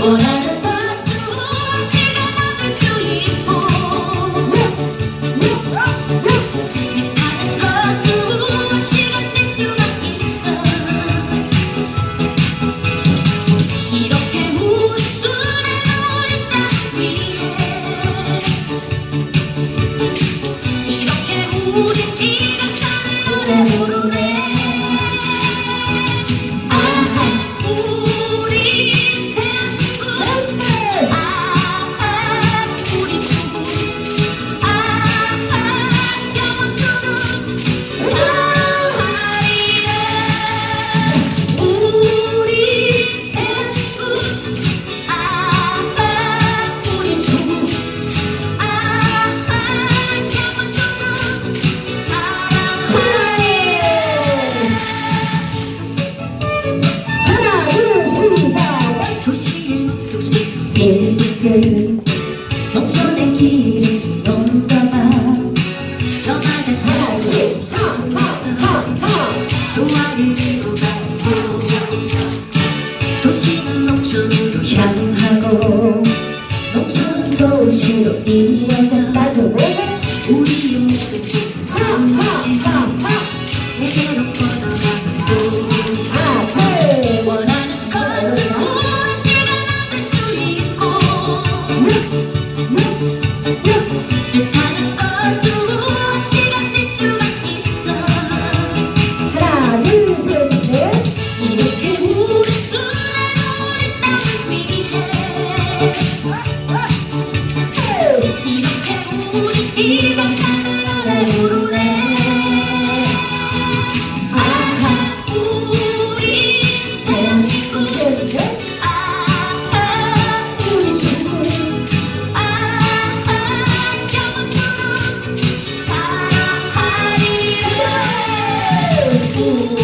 원하는 소화기로 가고 도시는 농촌으로 향하고 농촌은 도시로 이어져 you.